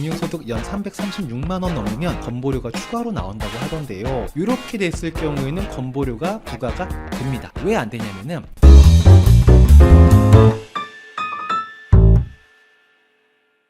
금융소득 연 336만 원 넘으면 건보료가 추가로 나온다고 하던데요. 이렇게 됐을 경우에는 건보료가 부과가 됩니다. 왜 안 되냐면은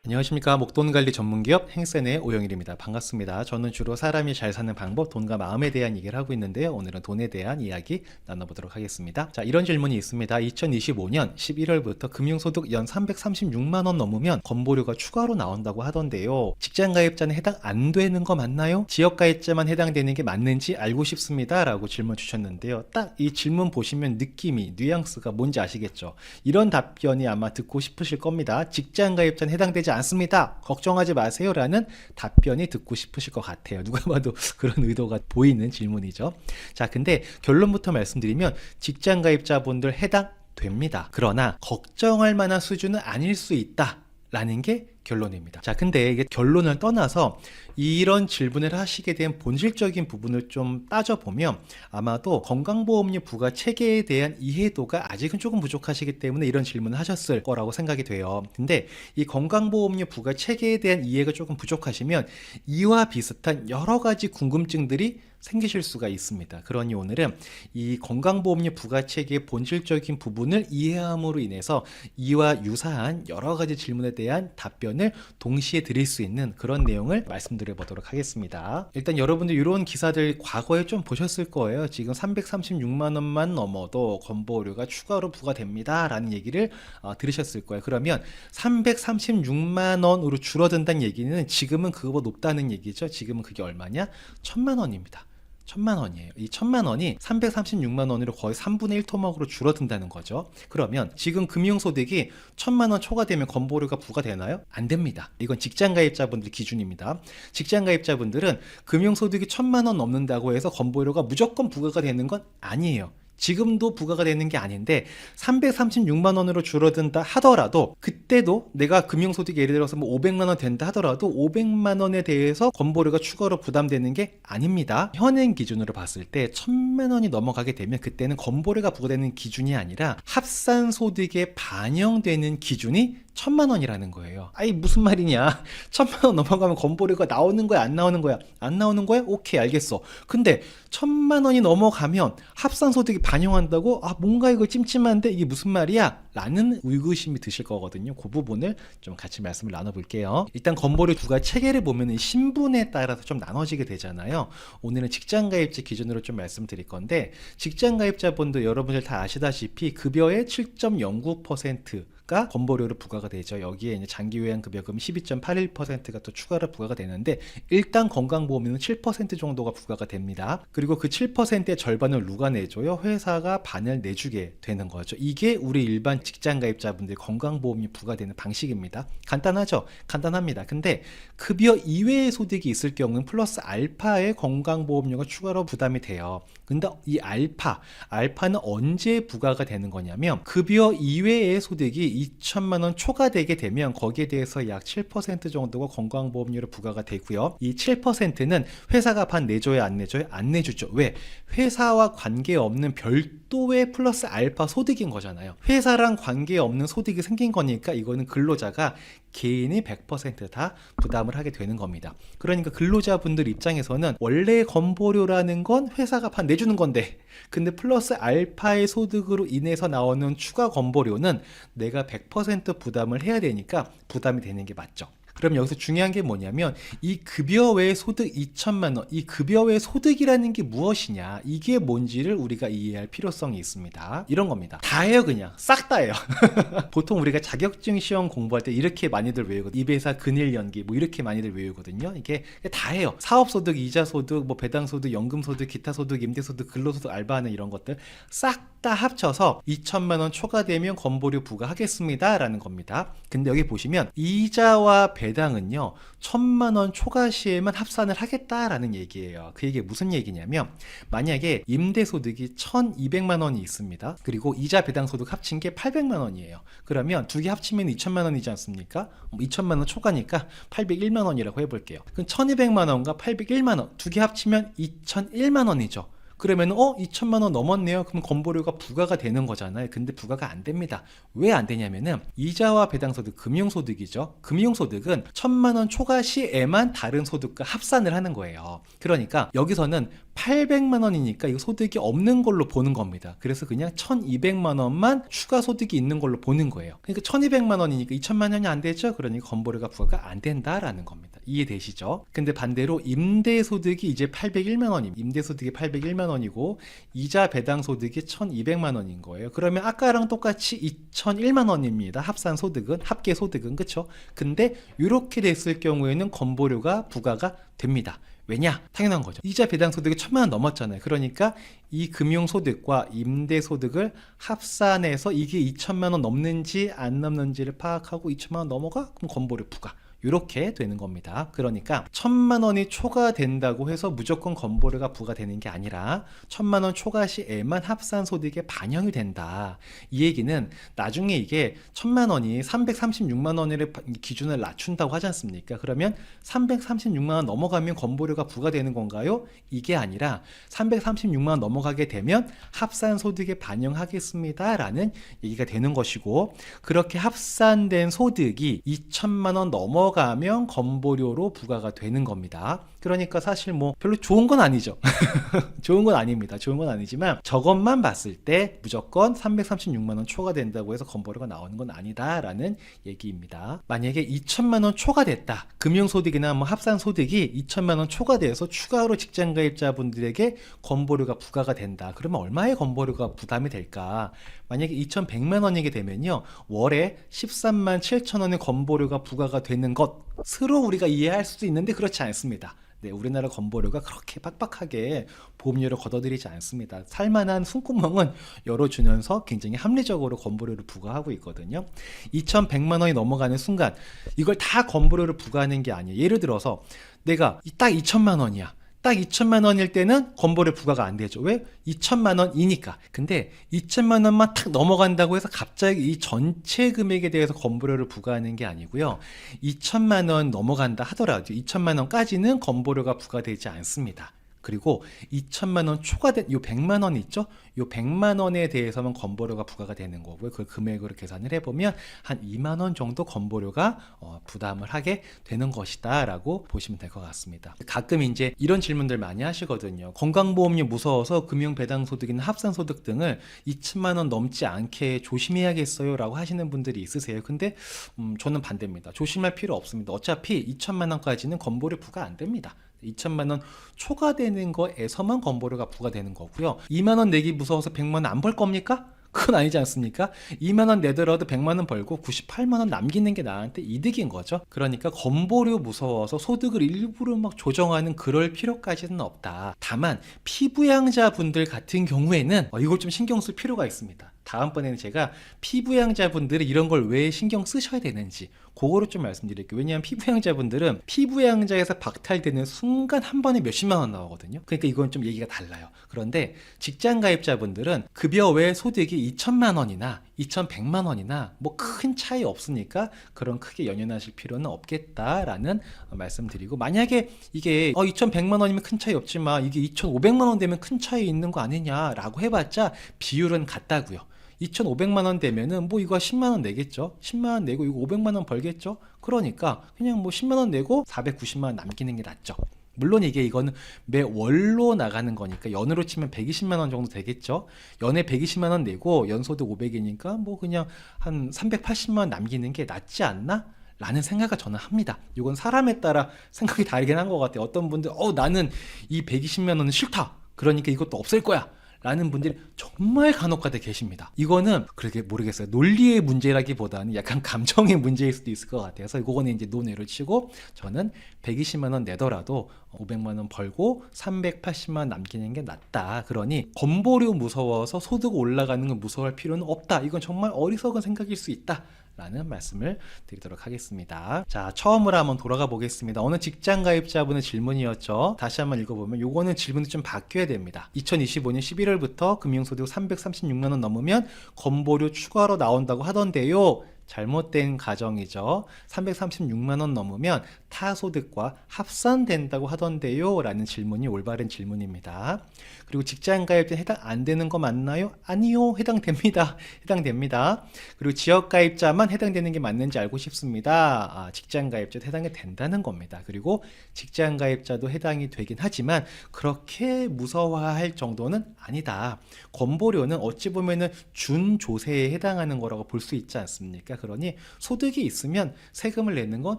안녕하십니까 목돈관리 전문기업 행센의 오영일입니다. 반갑습니다. 저는 주로 사람이 잘 사는 방법, 돈과 마음에 대한 얘기를 하고 있는데요. 오늘은 돈에 대한 이야기 나눠보도록 하겠습니다. 자 이런 질문이 있습니다. 2025년 11월부터 금융소득 연 336만 원 넘으면 건보료가 추가로 나온다고 하던데요. 직장가입자는 해당 안 되는 거 맞나요? 지역가입자만 해당되는 게 맞는지 알고 싶습니다. 라고 질문 주셨는데요. 딱 이 질문 보시면 느낌이, 뉘앙스가 뭔지 아시겠죠? 이런 답변이 아마 듣고 싶으실 겁니다. 직장가입자는 해당되지 않습니다. 걱정하지 마세요. 라는 답변이 듣고 싶으실 것 같아요. 누가 봐도 그런 의도가 보이는 질문이죠. 자, 근데 결론부터 말씀드리면 직장 가입자분들 해당 됩니다. 그러나 걱정할 만한 수준은 아닐 수 있다. 라는 게 결론입니다. 자, 근데 이게 결론을 떠나서 이런 질문을 하시게 된 본질적인 부분을 좀 따져보면 아마도 건강보험료 부과 체계에 대한 이해도가 아직은 조금 부족하시기 때문에 이런 질문을 하셨을 거라고 생각이 돼요. 근데 이 건강보험료 부과 체계에 대한 이해가 조금 부족하시면 이와 비슷한 여러 가지 궁금증들이 생기실 수가 있습니다. 그러니 오늘은 이 건강보험료 부가체계의 본질적인 부분을 이해함으로 인해서 이와 유사한 여러 가지 질문에 대한 답변을 동시에 드릴 수 있는 그런 내용을 말씀드려 보도록 하겠습니다. 일단 여러분들 이런 기사들 과거에 좀 보셨을 거예요. 지금 336만 원만 넘어도 건보료가 추가로 부과됩니다. 라는 얘기를 어, 들으셨을 거예요. 그러면 336만 원으로 줄어든다는 얘기는 지금은 그거보다 높다는 얘기죠. 지금은 그게 얼마냐? 천만 원입니다. 천만 원이에요. 이 천만 원이 336만 원으로 거의 3분의 1 토막으로 줄어든다는 거죠. 그러면 지금 금융소득이 천만 원 초과되면 건보료가 부과되나요? 안 됩니다. 이건 직장가입자분들 기준입니다. 직장가입자분들은 금융소득이 천만 원 넘는다고 해서 건보료가 무조건 부과가 되는 건 아니에요. 지금도 부과가 되는 게 아닌데 336만 원으로 줄어든다 하더라도 그때도 내가 금융소득이 예를 들어서 뭐 500만 원 된다 하더라도 500만 원에 대해서 건보료가 추가로 부담되는 게 아닙니다. 현행 기준으로 봤을 때 1000만 원이 넘어가게 되면 그때는 건보료가 부과되는 기준이 아니라 합산 소득에 반영되는 기준이 천만 원이라는 거예요. 아이 무슨 말이냐? 천만 원 넘어가면 건보료가 나오는 거야, 안 나오는 거야? 안 나오는 거야? 오케이, 알겠어. 근데 천만 원이 넘어가면 합산 소득이 반영한다고? 아 뭔가 이거 찜찜한데 이게 무슨 말이야? 라는 의구심이 드실 거거든요. 그 부분을 좀 같이 말씀을 나눠볼게요. 일단 건보료 부과 체계를 보면은 신분에 따라서 좀 나눠지게 되잖아요. 오늘은 직장가입자 기준으로 좀 말씀드릴 건데 직장가입자분들 여러분들 다 아시다시피 급여의 7.09% 가 건보료로 부과가 되죠. 여기에 이제 장기 요양 급여금 12.81%가 또 추가로 부과가 되는데 일단 건강보험료는 7% 정도가 부과가 됩니다. 그리고 그 7%의 절반을 누가 내줘요? 회사가 반을 내주게 되는 거죠. 이게 우리 일반 직장 가입자분들 건강보험료 부과되는 방식입니다. 간단하죠? 간단합니다. 근데 급여 이외의 소득이 있을 경우는 플러스 알파의 건강보험료가 추가로 부담이 돼요. 근데 이 알파, 알파는 언제 부과가 되는 거냐면 급여 이외의 소득이 2천만 원 초과되게 되면 거기에 대해서 약 7% 정도가 건강보험료로 부과가 되고요. 이 7%는 회사가 반 내줘야 안 내줘요? 안 내주죠. 왜? 회사와 관계없는 별 도의 플러스 알파 소득인 거잖아요. 회사랑 관계없는 소득이 생긴 거니까 이거는 근로자가 개인이 100%다 부담을 하게 되는 겁니다. 그러니까 근로자분들 입장에서는 원래 건보료라는 건 회사가 반 내주는 건데 근데 플러스 알파의 소득으로 인해서 나오는 추가 건보료는 내가 100% 부담을 해야 되니까 부담이 되는 게 맞죠. 그럼 여기서 중요한 게 뭐냐면 이 급여 외 소득 2천만 원, 이 급여 외 소득이라는 게 무엇이냐, 이게 뭔지를 우리가 이해할 필요성이 있습니다. 이런 겁니다. 다 해요 그냥, 싹다 해요. 보통 우리가 자격증 시험 공부할 때 이렇게 많이들 외우거든요. 입에서 근일 연기 뭐 이렇게 많이들 외우거든요. 이게 다 해요. 사업 소득, 이자 소득, 뭐 배당 소득, 연금 소득, 기타 소득, 임대 소득, 근로 소득, 알바하는 이런 것들 싹 다 합쳐서 2천만 원 초과되면 건보료 부과하겠습니다라는 겁니다. 근데 여기 보시면 이자와 배 당은요. 천만 원 초과 시에만 합산을 하겠다라는 얘기예요. 그 얘기 무슨 얘기냐면 만약에 임대 소득이 1,200만 원이 있습니다. 그리고 이자 배당 소득 합친 게 800만 원이에요. 그러면 두 개 합치면 2천만 원이지 않습니까? 2천만 원 초과니까 801만 원이라고 해볼게요. 그럼 1,200만 원과 801만 원 두 개 합치면 2,001만 원이죠. 그러면 어 2천만 원 넘었네요. 그럼 건보료가 부과가 되는 거잖아요. 근데 부과가 안 됩니다. 왜 안 되냐면은 이자와 배당소득 금융소득이죠. 금융소득은 천만 원 초과 시에만 다른 소득과 합산을 하는 거예요. 그러니까 여기서는 800만 원이니까 이거 소득이 없는 걸로 보는 겁니다. 그래서 그냥 1200만 원만 추가 소득이 있는 걸로 보는 거예요. 그러니까 1200만 원이니까 2000만 원이 안 되죠. 그러니까 건보료가 부과가 안 된다라는 겁니다. 이해되시죠? 근데 반대로 임대 소득이 이제 801만 원입니다. 임대 소득이 801만 원이고 이자 배당 소득이 1200만 원인 거예요. 그러면 아까랑 똑같이 2001만 원입니다. 합산 소득은 합계 소득은 그쵸? 근데 이렇게 됐을 경우에는 건보료가 부과가 됩니다. 왜냐? 당연한 거죠. 이자 배당 소득이 천만 원 넘었잖아요. 그러니까 이 금융 소득과 임대 소득을 합산해서 이게 2천만 원 넘는지 안 넘는지를 파악하고 2천만 원 넘어가 그럼 건보료 부과. 이렇게 되는 겁니다. 그러니까 천만 원이 초과된다고 해서 무조건 건보료가 부과되는 게 아니라 천만 원 초과 시에만 합산 소득에 반영이 된다. 이 얘기는 나중에 이게 천만 원이 336만 원을 기준을 낮춘다고 하지 않습니까? 그러면 336만 원 넘어가면 건보료가 부과되는 건가요? 이게 아니라 336만 원 넘어가게 되면 합산 소득에 반영하겠습니다라는 얘기가 되는 것이고 그렇게 합산된 소득이 2천만 원 넘어 가면 건보료로 부과가 되는 겁니다. 그러니까 사실 뭐 별로 좋은 건 아니죠. 좋은 건 아닙니다. 좋은 건 아니지만 저것만 봤을 때 무조건 336만 원 초과된다고 해서 건보료가 나오는 건 아니다라는 얘기입니다. 만약에 2천만 원 초과됐다. 금융 소득이나 뭐 합산 소득이 2천만 원 초과돼서 추가로 직장 가입자분들에게 건보료가 부과가 된다. 그러면 얼마의 건보료가 부담이 될까? 만약에 2,100만 원이게 되면요. 월에 13만 7천 원의 건보료가 부과가 되는 것 으로 우리가 이해할 수도 있는데 그렇지 않습니다. 네, 우리나라 건보료가 그렇게 빡빡하게 보험료를 걷어들이지 않습니다. 살만한 숨구멍은 열어주면서 굉장히 합리적으로 건보료를 부과하고 있거든요. 2,100만 원이 넘어가는 순간 이걸 다 건보료를 부과하는 게 아니에요. 예를 들어서 내가 딱 2천만 원이야. 딱 2천만 원일 때는 건보료 부과가 안 되죠. 왜? 2천만 원이니까. 근데 2천만 원만 탁 넘어간다고 해서 갑자기 이 전체 금액에 대해서 건보료를 부과하는 게 아니고요. 2천만 원 넘어간다 하더라도 2천만 원까지는 건보료가 부과되지 않습니다. 그리고 2천만 원 초과된 요 100만 원 있죠? 요 100만 원에 대해서만 건보료가 부과가 되는 거고요. 그 금액으로 계산을 해보면 한 2만 원 정도 건보료가 어, 부담을 하게 되는 것이다라고 보시면 될 것 같습니다. 가끔 이제 이런 질문들 많이 하시거든요. 건강보험료 무서워서 금융배당소득이나 합산소득 등을 2천만 원 넘지 않게 조심해야겠어요라고 하시는 분들이 있으세요. 근데 음, 저는 반대입니다. 조심할 필요 없습니다. 어차피 2천만 원까지는 건보료 부과 안 됩니다. 2천만 원 초과되는 거에서만 건보료가 부과되는 거고요. 2만 원 내기 무서워서 100만 원 안 벌 겁니까? 그건 아니지 않습니까? 2만 원 내더라도 100만 원 벌고 98만 원 남기는 게 나한테 이득인 거죠. 그러니까 건보료 무서워서 소득을 일부러 막 조정하는 그럴 필요까지는 없다. 다만 피부양자분들 같은 경우에는 어, 이걸 좀 신경 쓸 필요가 있습니다. 다음번에는 제가 피부양자분들이 이런 걸 왜 신경 쓰셔야 되는지 그거를 좀 말씀드릴게요. 왜냐하면 피부양자분들은 피부양자에서 박탈되는 순간 한 번에 몇십만 원 나오거든요. 그러니까 이건 좀 얘기가 달라요. 그런데 직장 가입자분들은 급여 외 소득이 2천만 원이나 2,100만 원이나 뭐 큰 차이 없으니까 그런 크게 연연하실 필요는 없겠다라는 말씀드리고 만약에 이게 어 2,100만 원이면 큰 차이 없지만 이게 2,500만 원 되면 큰 차이 있는 거 아니냐라고 해봤자 비율은 같다고요. 2,500만 원 되면은 뭐 이거 10만 원 내겠죠. 10만 원 내고 이거 500만 원 벌겠죠. 그러니까 그냥 뭐 10만 원 내고 490만 원 남기는 게 낫죠. 물론 이게 이거는 매 월로 나가는 거니까 연으로 치면 120만 원 정도 되겠죠. 연에 120만 원 내고 연소득 500이니까 뭐 그냥 한 380만 원 남기는 게 낫지 않나? 라는 생각을 저는 합니다. 이건 사람에 따라 생각이 다르긴 한 것 같아요. 어떤 분들, 어, 나는 이 120만 원은 싫다. 그러니까 이것도 없앨 거야. 라는 분들이 정말 간혹가다 계십니다. 이거는 그렇게 모르겠어요. 논리의 문제라기보다는 약간 감정의 문제일 수도 있을 것 같아서 그거는 이제 논외로 치고 저는 120만 원 내더라도 500만 원 벌고 380만 원 남기는 게 낫다. 그러니 건보료 무서워서 소득 올라가는 건 무서워할 필요는 없다. 이건 정말 어리석은 생각일 수 있다. 라는 말씀을 드리도록 하겠습니다. 자, 처음으로 한번 돌아가 보겠습니다. 어느 직장 가입자분의 질문이었죠. 다시 한번 읽어보면 요거는 질문이 좀 바뀌어야 됩니다. 2025년 11월부터 금융소득 336만 원 넘으면 건보료 추가로 나온다고 하던데요. 잘못된 가정이죠. 336만 원 넘으면 타소득과 합산된다고 하던데요? 라는 질문이 올바른 질문입니다. 그리고 직장가입자 해당 안 되는 거 맞나요? 아니요. 해당됩니다. 해당됩니다. 그리고 지역가입자만 해당되는 게 맞는지 알고 싶습니다. 아, 직장가입자도 해당이 된다는 겁니다. 그리고 직장가입자도 해당이 되긴 하지만 그렇게 무서워할 정도는 아니다. 건보료는 어찌 보면은 준조세에 해당하는 거라고 볼 수 있지 않습니까? 그러니 소득이 있으면 세금을 내는 건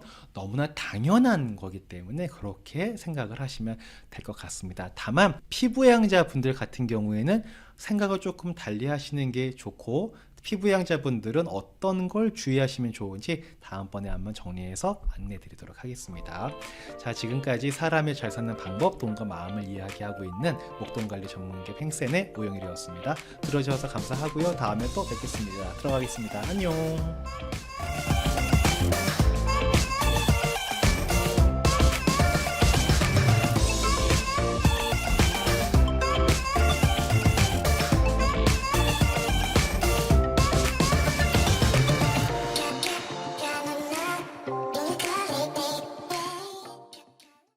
너무나 당연한 거기 때문에 그렇게 생각을 하시면 될 것 같습니다. 다만 피부양자 분들 같은 경우에는 생각을 조금 달리 하시는 게 좋고 피부양자 분들은 어떤 걸 주의하시면 좋은지 다음번에 한번 정리해서 안내 드리도록 하겠습니다. 자, 지금까지 사람이 잘 사는 방법, 돈과 마음을 이야기하고 있는 목돈관리 전문기업 행센의 오영일이었습니다. 들어주셔서 감사하고요. 다음에 또 뵙겠습니다. 들어가겠습니다. 안녕.